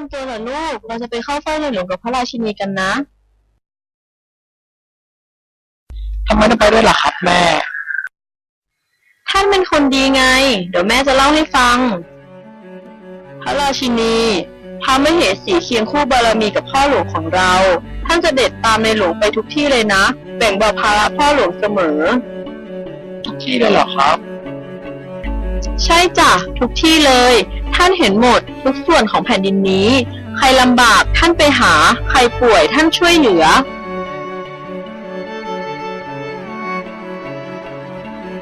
ลูก เราจะไปเข้าเฝ้าในหลวงกับพระราชินีกันนะ ทำไมต้องไปด้วยล่ะครับแม่ ท่านเป็นคนดีไง เดี๋ยวแม่จะเล่าให้ฟัง พระราชินีพระมเหสีเคียงคู่บารมีกับพ่อหลวงของเรา ท่านจะเด็ดตามในหลวงไปทุกที่เลยนะ แบ่งเบาภาระพ่อหลวงเสมอ ทุกที่เลยเหรอครับ ใช่จ้ะทุกที่เลย ท่านเห็นหมดทุกส่วนของแผ่นดินนี้ ใครลำบากท่านไปหา ใครป่วยท่านช่วยเหลือ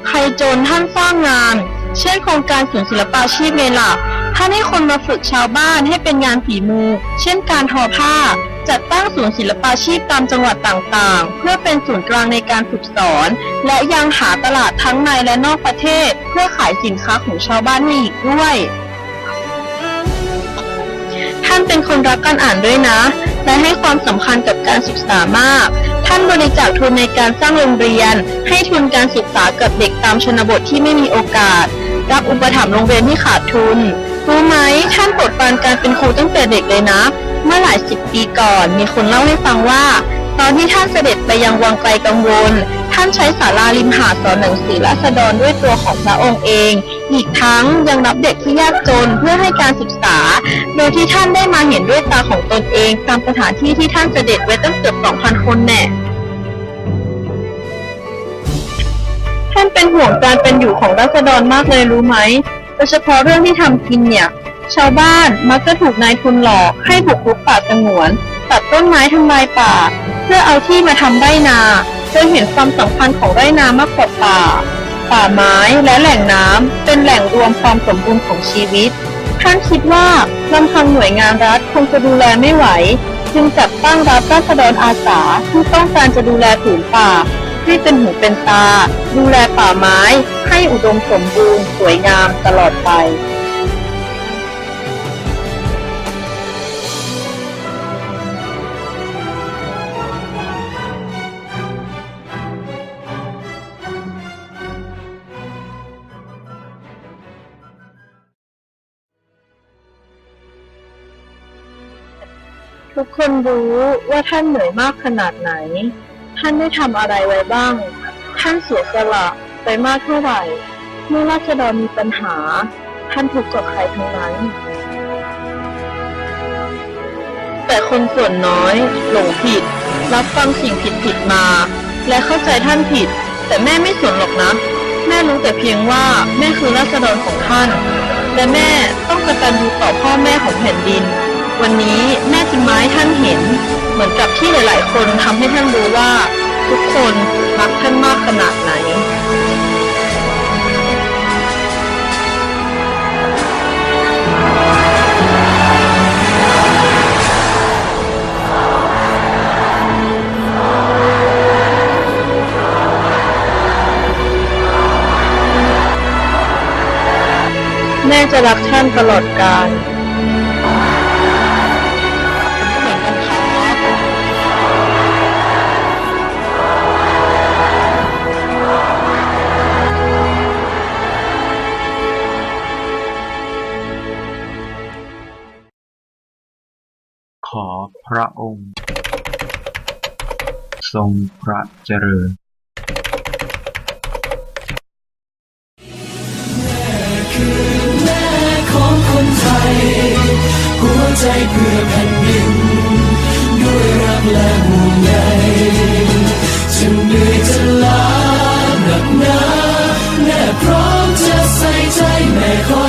ใครจนท่านสร้างงาน เช่นโครงการศูนย์ศิลปาชีพไงล่ะท่านให้คนมาฝึกชาวบ้านให้เป็นงานฝีมือ เช่นการทอผ้า จัดตั้งศูนย์ศิลปาชีพตามจังหวัดต่างๆ เพื่อเป็นศูนย์กลางในการฝึกสอน และยังหาตลาดทั้งในและนอกประเทศ เพื่อขายสินค้าของชาวบ้านให้อีกด้วยานเป็นคนรักการอ่านด้วยนะ และให้ความสำคัญกับการศึกษามาก ท่านบริจาคทุนในการสร้างโรงเรียน ให้ทุนการศึกษากับเด็กตามชนบทที่ไม่มีโอกาส รับอุปถัมภ์โรงเรียนที่ขาดทุน รู้ไหมท่านปรดปรานการเป็นครูตั้งแต่เด็กเลยนะ เมื่อหลายสิบปีก่อนมีคนเล่าให้ฟังว่า ตอนที่ท่านเสด็จไปยังวังไกลกังวล ท่านใช้ศาลาริมหาดสอนหนังสือราษฎรด้วยตัวของพระองค์เอง อีกทั้งยังรับเด็กที่ยากจนเพื่อให้การศึกษา โดยที่ท่านได้มาเห็นด้วยตาของตนเอง ตามสถานที่ที่ท่านเสด็จไว้ตั้งเกือบ2,000 คนแน่ท่านเป็นห่วงการเป็นอยู่ของราษฎรมากเลยรู้ไหมโดยเฉพาะเรื่องที่ทำกินเนี่ย ชาวบ้านมักจะถูกนายทุนหลอกให้บุกรุกป่าสงวน ตัดต้นไม้ทำลายป่า เพื่อเอาที่มาทำไร่นา โดยเห็นความสำคัญของไร่นามากกว่าป่า ป่าไม้และแหล่งน้ำเป็นแหล่งรวมความสมบูรณ์ของชีวิต ท่านคิดว่าลำพังหน่วยงานรัฐคงจะดูแลไม่ไหว จึงจัดตั้งรับราษฎรอาสาที่ต้องการจะดูแลผืนป่าให้เป็นหูเป็นตา ดูแลป่าไม้ ให้อุดมสมบูรณ์สวยงามตลอดไป ทุกคนรู้ว่าท่านเหนื่อยมากขนาดไหน ท่านได้ทำอะไรไว้บ้าง ท่านเสียสละไปมากเท่าไหร่ เมื่อราษฎรมีปัญหา ท่านทุกกับใครทั้งนั้น แต่คนส่วนน้อยหลงผิด รับฟังสิ่งผิดผิดมา และเข้าใจท่านผิด แต่แม่ไม่สนหรอกนะ แม่รู้แต่เพียงว่าแม่คือราษฎรของท่าน และแม่ต้องกตัญญูต่อพ่อแม่ของแผ่นดิน วันนี้แม่จึงมาให้ท่านเห็น เหมือนกับที่หลาย ๆ คนทำให้ท่านรู้ว่า ทุกคนรักท่านมากขนาดไหนแม่จะรักท่านตลอดกาล ขอพระองค์ ทรงพระเจริญใจเพื่อแผ่นดิน ด้วยรักและห่วงใยจึงเหนื่อยจะลาหนักหนาแม่พร้อมจะใส่ใจแม่คอย